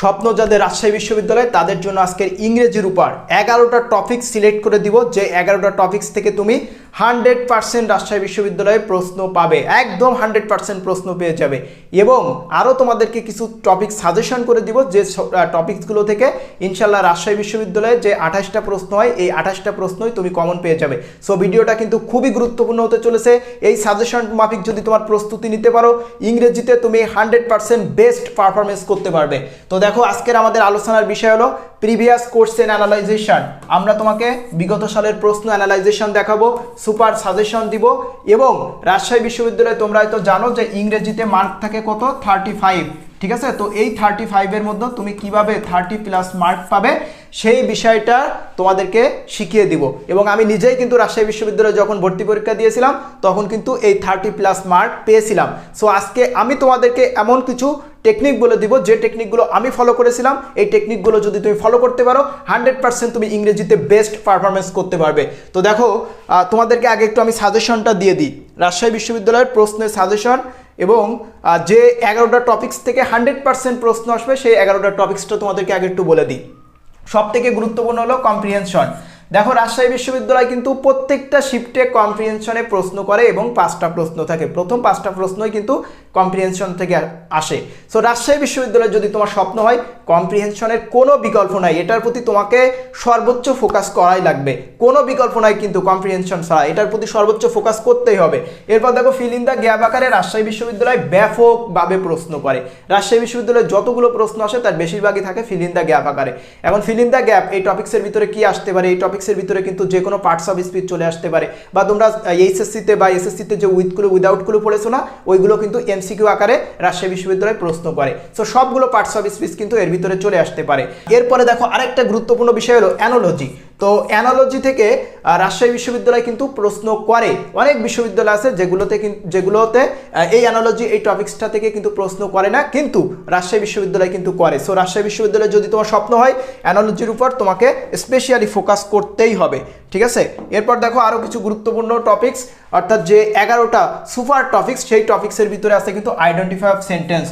স্বপ্ন যাদের রাজশাহী বিশ্ববিদ্যালয়, তাদের জন্য আজকের ইংরেজির উপর এগারোটা টপিক সিলেক্ট করে দিব, যে এগারোটা টপিক্স থেকে তুমি হান্ড্রেড পার্সেন্ট রাজশাহী বিশ্ববিদ্যালয়ে প্রশ্ন পাবে, একদম হান্ড্রেড পার্সেন্ট প্রশ্ন পেয়ে যাবে। এবং আরও তোমাদেরকে কিছু টপিক সাজেশন করে দিব, যে টপিকসগুলো থেকে ইনশাল্লাহ রাজশাহী বিশ্ববিদ্যালয়ে যে আঠাশটা প্রশ্ন হয়, এই আঠাশটা প্রশ্নই তুমি কমন পেয়ে যাবে। সো ভিডিওটা কিন্তু খুবই গুরুত্বপূর্ণ হতে চলেছে। এই সাজেশন মাফিক যদি তোমার প্রস্তুতি নিতে পারো, ইংরেজিতে তুমি হান্ড্রেড পার্সেন্ট বেস্ট পারফরমেন্স করতে পারবে। তো দেখো, আজকের আমাদের আলোচনার বিষয় হলো প্রিভিয়াস কোর্সেন অ্যানালাইজেশন আমরা তোমাকে বিগত সালের প্রশ্ন অ্যানালাইজেশন দেখাবো। সুপার সাজেশন দিব এবং রাজশাহী বিশ্ববিদ্যালয়ে তোমরা হয়তো জানো যে ইংরেজিতে মার্ক থাকে কত? থার্টি ফাইভ ঠিক আছে? তো এই থার্টি ফাইভের মধ্যে তুমি কীভাবে থার্টি প্লাস মার্ক পাবে সেই বিষয়টা তোমাদেরকে শিখিয়ে দিব। এবং আমি নিজেই কিন্তু রাজশাহী বিশ্ববিদ্যালয়ে যখন ভর্তি পরীক্ষা দিয়েছিলাম, তখন কিন্তু এই থার্টি প্লাস মার্ক পেয়েছিলাম। সো আজকে আমি তোমাদেরকে এমন কিছু টেকনিক বলে দিব, যে টেকনিকগুলো আমি ফলো করেছিলাম, এই টেকনিকগুলো যদি তুমি ফলো করতে পারো হান্ড্রেড পার্সেন্ট তুমি ইংরেজিতে বেস্ট পারফরমেন্স করতে পারবে। তো দেখো তোমাদেরকে আগে একটু আমি সাজেশনটা দিয়ে দিই। রাজশাহী বিশ্ববিদ্যালয়ের প্রশ্নের সাজেশন এবং যে এগারোটা টপিক্স থেকে হান্ড্রেড পার্সেন্ট প্রশ্ন আসবে, সেই এগারোটা টপিক্সটা তোমাদেরকে আগে একটু বলে দিই। সব থেকে গুরুত্বপূর্ণ হলো কম্প্রিহেনশন দেখো, রাজশাহী বিশ্ববিদ্যালয় কিন্তু প্রত্যেকটা শিফটে কম্প্রিহেনশনে প্রশ্ন করে এবং পাঁচটা প্রশ্ন থাকে। প্রথম পাঁচটা প্রশ্নই কিন্তু কম্প্রিহেনশন থেকে আসে। সো রাজশাহী বিশ্ববিদ্যালয়ে যদি তোমার স্বপ্ন হয় কম্প্রিহেনশনের কোনো বিকল্প নাই। এটার প্রতি তোমাকে সর্বোচ্চ ফোকাস করাই লাগবে। কোনো বিকল্প নাই কিন্তু কম্প্রিহেনশন ছাড়া। এটার প্রতি সর্বোচ্চ ফোকাস করতেই হবে। এরপর দেখো ফিল ইন দ্য গ্যাপ আকারে রাজশাহী বিশ্ববিদ্যালয় ব্যাপকভাবে প্রশ্ন করে। রাজশাহী বিশ্ববিদ্যালয়ে যতগুলো প্রশ্ন আসে, তার বেশিরভাগই থাকে ফিল ইন দ্য গ্যাপ আকারে। এখন ফিল ইন দ্য গ্যাপ এই টপিক্সের ভিতরে কি আসতে পারে? এই টপিক্সের ভিতরে কিন্তু যে কোনো পার্টস অফ স্পিচ চলে আসতে পারে। বা তোমরা এইচএসসিতে বা এসএসসিতে যে উইথগুলো উইদাউটগুলো পড়েছো না, ওইগুলো কিন্তু এমসিকিউ আকারে রাজশাহী বিশ্ববিদ্যালয় প্রশ্ন করে। সো সবগুলো পার্টস অফ স্পিচ কিন্তু এর ভিতরে চলে আসতে পারে। এরপরে দেখো আরেকটা গুরুত্বপূর্ণ বিষয় হলো অ্যানোলজি। তো অ্যানালজি থেকে রাজশাহী বিশ্ববিদ্যালয় কিন্তু প্রশ্ন করে। অনেক বিশ্ববিদ্যালয় আছে যেগুলোতে যেগুলোতে এই অ্যানালজি এই টপিক্সটা থেকে কিন্তু প্রশ্ন করে না, কিন্তু রাজশাহী বিশ্ববিদ্যালয় কিন্তু করে। সো রাজশাহী বিশ্ববিদ্যালয় যদি তোমার স্বপ্ন হয় অ্যানালজির উপর তোমাকে স্পেশালি ফোকাস করতেই হবে, ঠিক আছে? এরপর দেখো আরও কিছু গুরুত্বপূর্ণ টপিক্স অর্থাৎ যে এগারোটা সুপার টপিক্স সেই টপিক্সের ভিতরে আছে কিন্তু আইডেন্টিফাই অফ সেন্টেন্স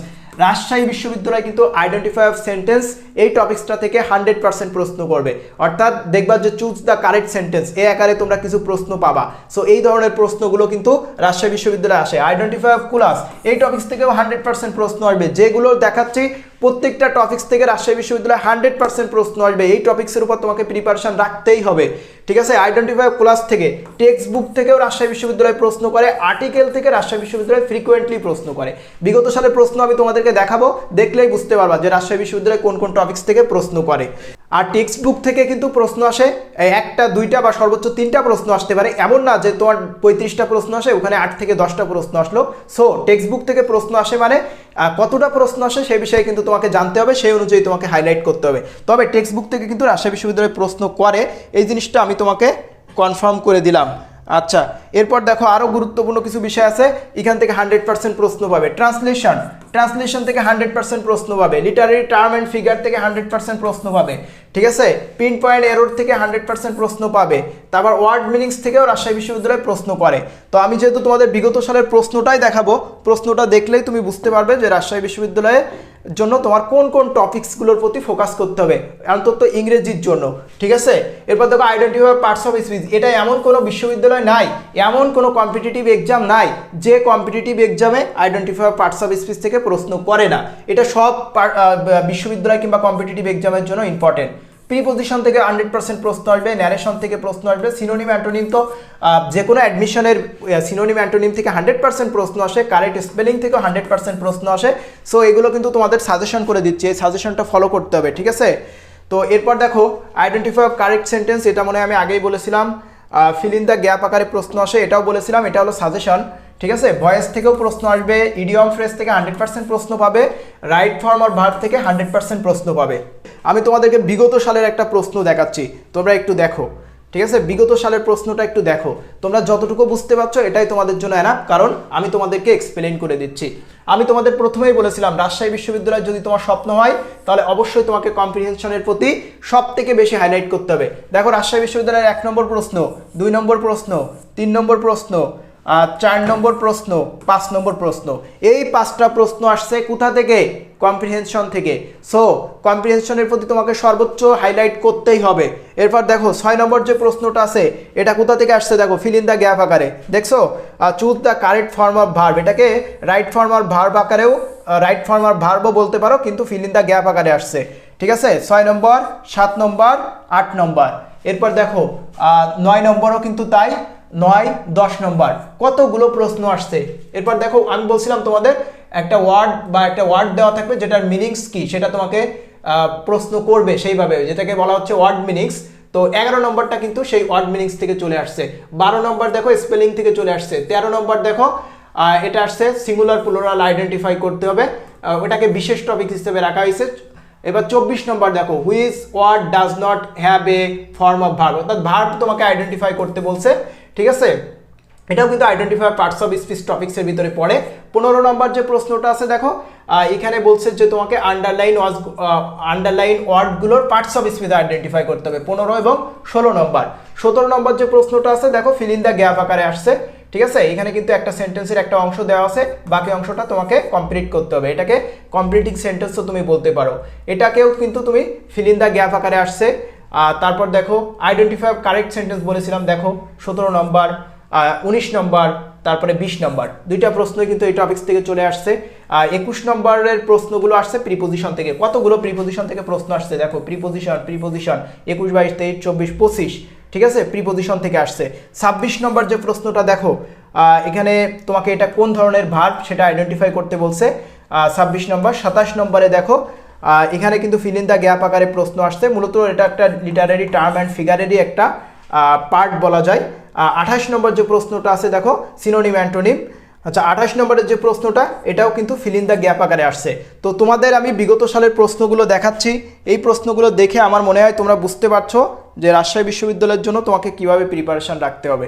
রাজশাহী বিশ্ববিদ্যালয় কিন্তু আইডেন্টিফাই অফ সেন্টেন্স এই টপিক্সটা থেকে হান্ড্রেড পার্সেন্ট প্রশ্ন করবে। অর্থাৎ দেখবা যে চুজ দ্য কারেক্ট সেন্টেন্স এ আকারে তোমরা কিছু প্রশ্ন পাবা। সো এই ধরনের প্রশ্নগুলো কিন্তু রাজশাহী বিশ্ববিদ্যালয়ে আসে। আইডেন্টিফাই অফ কুলাস এই টপিক্স থেকেও হান্ড্রেড পার্সেন্ট প্রশ্ন আসবে। যেগুলো দেখাচ্ছি প্রত্যেকটা টপিক্স থেকে রাজশাহী বিশ্ববিদ্যালয়ে হান্ড্রেড পার্সেন্ট প্রশ্ন আসবে। এই টপিক্সের উপর তোমাকে প্রিপারেশন রাখতেই হবে। ঠিক আছে? আইডেন্টিফাই ক্লাস থেকে টেক্সট বুক থেকেও রাজশাহী বিশ্ববিদ্যালয় প্রশ্ন করে আর্টিকেল থেকে রাজশাহী বিশ্ববিদ্যালয় ফ্রিকোয়েন্টলি প্রশ্ন করে। বিগত সালের প্রশ্ন আমি তোমাদেরকে দেখাবো, দেখলেই বুঝতে পারবা যে রাজশাহী বিশ্ববিদ্যালয় কোন কোন টপিক্স থেকে প্রশ্ন করে। আর টেক্সট বুক থেকে কিন্তু প্রশ্ন আসে একটা, দুইটা বা সর্বোচ্চ তিনটা প্রশ্ন আসতে পারে। এমন না যে তোমার পঁয়ত্রিশটা প্রশ্ন আসে, ওখানে আট থেকে দশটা প্রশ্ন আসলো। সো টেক্সট বুক থেকে প্রশ্ন আসে মানে কতটা প্রশ্ন আসে সেই বিষয়ে কিন্তু তোমাকে জানতে হবে, সেই অনুযায়ী তোমাকে হাইলাইট করতে হবে। তবে টেক্সট বুক থেকে কিন্তু রাজশাহী বিশ্ববিদ্যালয় প্রশ্ন করে, এই জিনিসটা আমি তোমাকে কনফার্ম করে দিলাম। আচ্ছা এরপর দেখো আরও গুরুত্বপূর্ণ কিছু বিষয় আছে। এখান থেকে হান্ড্রেড পার্সেন্ট প্রশ্ন পাবে। ট্রান্সলেশন ট্রান্সলেশন থেকে হান্ড্রেড পার্সেন্ট প্রশ্ন পাবে। লিটারারি টার্ম অ্যান্ড ফিগার থেকে হান্ড্রেড পার্সেন্ট প্রশ্ন পাবে। ঠিক আছে? পিন পয়েন্ট এরোর থেকে হান্ড্রেড পার্সেন্ট প্রশ্ন পাবে। তারপর ওয়ার্ড মিনিংস থেকেও রাজশাহী বিশ্ববিদ্যালয় প্রশ্ন করে। তো আমি যেহেতু তোমাদের বিগত সালের প্রশ্নটাই দেখাবো, প্রশ্নটা দেখলেই তুমি বুঝতে পারবে যে রাজশাহী বিশ্ববিদ্যালয়ে জন্য তোমার কোন কোন টপিকসগুলোর প্রতি ফোকাস করতে হবে। অন্তত ইংরেজির জন্য। ঠিক আছে? এরপর দেখো আইডেন্টিফাই পার্টস অফ স্পিচ এটা এমন কোনো বিশ্ববিদ্যালয় নাই। এমন কোনো কম্পিটিটিভ এক্সাম নাই যে কম্পিটিটিভ এক্সামে আইডেন্টিফাই পার্টস অফ স্পিচ থেকে প্রশ্ন করে না। এটা সব বিশ্ববিদ্যালয় কিংবা কম্পিটিটিভ এক্সামের জন্য ইম্পর্টেন্ট প্রিপোজিশন থেকে হান্ড্রেড পার্সেন্ট প্রশ্ন আসবে ন্যারেশন থেকে প্রশ্ন আসবে সিনোনিম অ্যান্টোনিম তো যে কোনো অ্যাডমিশনের সিনোনিম অ্যান্টোনিম থেকে হান্ড্রেড পার্সেন্ট প্রশ্ন আসে কারেক্ট স্পেলিং থেকেও হান্ড্রেড পার্সেন্ট প্রশ্ন আসে। সো এগুলো কিন্তু তোমাদের সাজেশন করে দিচ্ছে, এই সাজেশনটা ফলো করতে হবে, ঠিক আছে? তো, এরপর দেখো আইডেন্টিফাই অফ কারেক্ট সেন্টেন্স এটা মনে হয় আমি আগেই বলেছিলাম। ফিল ইন দ্য গ্যাপ আকারে প্রশ্ন আসে, এটাও বলেছিলাম, এটা হলো সাজেশন ঠিক আছে? ভয়েস থেকেও প্রশ্ন আসবে ইডিয়ম ফ্রেস থেকে হান্ড্রেড পার্সেন্ট প্রশ্ন পাবে রাইট ফর্ম আর ভার্ব থেকে হান্ড্রেড পার্সেন্ট প্রশ্ন পাবে। আমি তোমাদেরকে বিগত সালের একটা প্রশ্ন দেখাচ্ছি, তোমরা একটু দেখো। ঠিক আছে? বিগত সালের প্রশ্নটা একটু দেখো। তোমরা যতটুকু বুঝতে পারছ, এটাই তোমাদের জন্য অ্যানাপ কারণ আমি তোমাদেরকে এক্সপ্লেন করে দিচ্ছি। আমি তোমাদের প্রথমেই বলেছিলাম, রাজশাহী বিশ্ববিদ্যালয় যদি তোমার স্বপ্ন হয়, তাহলে অবশ্যই তোমাকে কম্পিটিশনের প্রতি সব থেকে বেশি হাইলাইট করতে হবে। দেখো, রাজশাহী বিশ্ববিদ্যালয়ের এক নম্বর প্রশ্ন, দুই নম্বর প্রশ্ন, তিন নম্বর প্রশ্ন চার নম্বর প্রশ্ন, পাঁচ নম্বর প্রশ্ন। এই পাঁচটা প্রশ্ন আসছে কোথা থেকে? কম্প্রিহেনশন থেকে। সো কম্প্রিহেনশনের প্রতি তোমাকে সর্বোচ্চ হাইলাইট করতেই হবে। এরপর দেখো, ছয় নম্বর যে প্রশ্নটা আছে, এটা কোথা থেকে আসছে? দেখো ফিল ইন দ্য গ্যাপ আকারে। দেখছ? Choose the correct form of verb এটাকে রাইট ফর্ম অফ ভার্ব আকারেও রাইট ফর্ম অফ ভার্বও বলতে পারো, কিন্তু ফিল ইন দ্য গ্যাপ আকারে আসছে। ঠিক আছে? ছয় নম্বর, সাত নম্বর, আট নম্বর। এরপর দেখো নয় নম্বরও কিন্তু তাই। নয়, দশ নম্বর। কতগুলো প্রশ্ন আসছে? এরপর দেখো, আমি বলছিলাম তোমাদের একটা ওয়ার্ড বা একটা ওয়ার্ড দেওয়া থাকবে যেটার মিনিংস কি, সেটা তোমাকে প্রশ্ন করবে সেইভাবে, যেটাকে বলা হচ্ছে ওয়ার্ড মিনিংস তো এগারো নম্বরটা কিন্তু সেই ওয়ার্ড মিনিংস থেকে চলে আসছে। বারো নম্বর দেখো স্পেলিং থেকে চলে আসছে। তেরো নম্বর দেখো এটা আসছে সিঙ্গুলার প্লুরাল আইডেন্টিফাই করতে হবে। ওটাকে বিশেষ টপিক হিসেবে রাখা হয়েছে। এবার চব্বিশ নম্বর দেখো which word does not have a form of verb অর্থাৎ ভার্ব তোমাকে আইডেন্টিফাই করতে বলছে। ঠিক আছে? এটাও কিন্তু আইডেন্টিফাই পার্টস অফ স্পিচ টপিক্সের ভিতরে পড়ে। পনেরো নম্বর যে প্রশ্নটা আছে, দেখো এখানে বলছে যে তোমাকে আন্ডারলাইন ওয়াজ আন্ডারলাইন ওয়ার্ডগুলোর পার্টস অফ স্পিচ আইডেন্টিফাই করতে হবে, পনেরো এবং ষোলো নম্বর। সতেরো নম্বর যে প্রশ্নটা আছে, দেখো ফিল ইন দ্য গ্যাপ আকারে আসছে, ঠিক আছে? এখানে কিন্তু একটা সেন্টেন্সের একটা অংশ দেওয়া আছে, বাকি অংশটা তোমাকে কমপ্লিট করতে হবে। এটাকে কমপ্লিটিং সেন্টেন্সও তুমি বলতে পারো। এটাকেও কিন্তু তুমি ফিল ইন দ্য গ্যাপ আকারে আসছে। তারপর দেখো আইডেন্টিফাই কারেক্ট সেন্টেন্স বলেছিলাম, দেখো, সতেরো নম্বর উনিশ নম্বর তারপরে বিশ নম্বর দুইটা প্রশ্ন কিন্তু এই টপিক্স থেকে চলে আসছে। একুশ নম্বরের প্রশ্নগুলো আসছে প্রিপোজিশন থেকে। কতগুলো প্রিপোজিশন থেকে প্রশ্ন আসছে? দেখো প্রিপোজিশন প্রিপোজিশন একুশ, বাইশ, তেইশ, চব্বিশ, পঁচিশ, ঠিক আছে? প্রিপোজিশন থেকে আসছে। ছাব্বিশ নম্বর যে প্রশ্নটা দেখো এখানে তোমাকে এটা কোন ধরনের ভার্ব সেটা আইডেন্টিফাই করতে বলছে। ছাব্বিশ নম্বর সাতাশ নম্বরে দেখো এখানে কিন্তু ফিল ইন দ্য গ্যাপ আকারে প্রশ্ন আসছে। মূলত এটা একটা লিটারারি টার্ম অ্যান্ড ফিগারেরই একটা পার্ট বলা যায়। আঠাশ নম্বর যে প্রশ্নটা আছে, দেখো সিনোনিম অ্যান্টোনিম আচ্ছা আঠাশ নম্বরের যে প্রশ্নটা, এটাও কিন্তু ফিল ইন দ্য গ্যাপ আকারে আসছে। তো তোমাদের আমি বিগত সালের প্রশ্নগুলো দেখাচ্ছি। এই প্রশ্নগুলো দেখে আমার মনে হয় তোমরা বুঝতে পারছ যে রাজশাহী বিশ্ববিদ্যালয়ের জন্য তোমাকে কীভাবে প্রিপারেশন রাখতে হবে।